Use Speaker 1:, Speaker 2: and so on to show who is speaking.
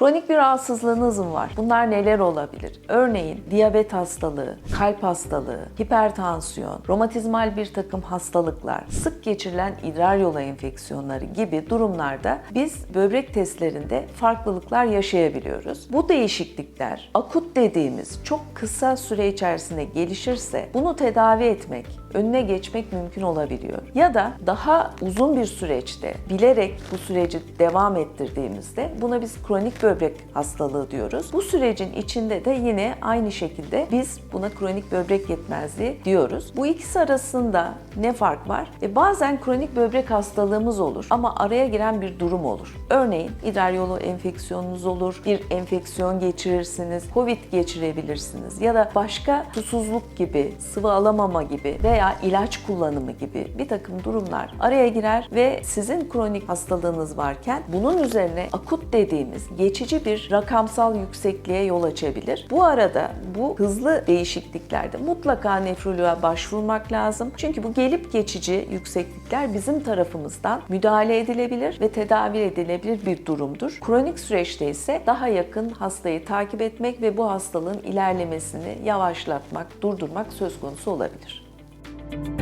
Speaker 1: Kronik bir rahatsızlığınız mı var? Bunlar neler olabilir? Örneğin diyabet hastalığı, kalp hastalığı, hipertansiyon, romatizmal bir takım hastalıklar, sık geçirilen idrar yolu enfeksiyonları gibi durumlarda biz böbrek testlerinde farklılıklar yaşayabiliyoruz. Bu değişiklikler akut dediğimiz çok kısa süre içerisinde gelişirse bunu tedavi etmek, önüne geçmek mümkün olabiliyor. Ya da daha uzun bir süreçte bilerek bu süreci devam ettirdiğimizde buna biz kronik böbrek hastalığı diyoruz. Bu sürecin içinde de yine aynı şekilde biz buna kronik böbrek yetmezliği diyoruz. Bu ikisi arasında ne fark var? E bazen kronik böbrek hastalığımız olur ama araya giren bir durum olur. Örneğin idrar yolu enfeksiyonunuz olur, bir enfeksiyon geçirirsiniz, covid geçirebilirsiniz ya da başka susuzluk gibi, sıvı alamama gibi veya ilaç kullanımı gibi bir takım durumlar araya girer ve sizin kronik hastalığınız varken bunun üzerine akut dediğimiz geçici bir rakamsal yüksekliğe yol açabilir. Bu arada bu hızlı değişikliklerde mutlaka nefroloğa başvurmak lazım. Çünkü bu gelip geçici yükseklikler bizim tarafımızdan müdahale edilebilir ve tedavi edilebilir bir durumdur. Kronik süreçte ise daha yakın hastayı takip etmek ve bu hastalığın ilerlemesini yavaşlatmak, durdurmak söz konusu olabilir. Bye.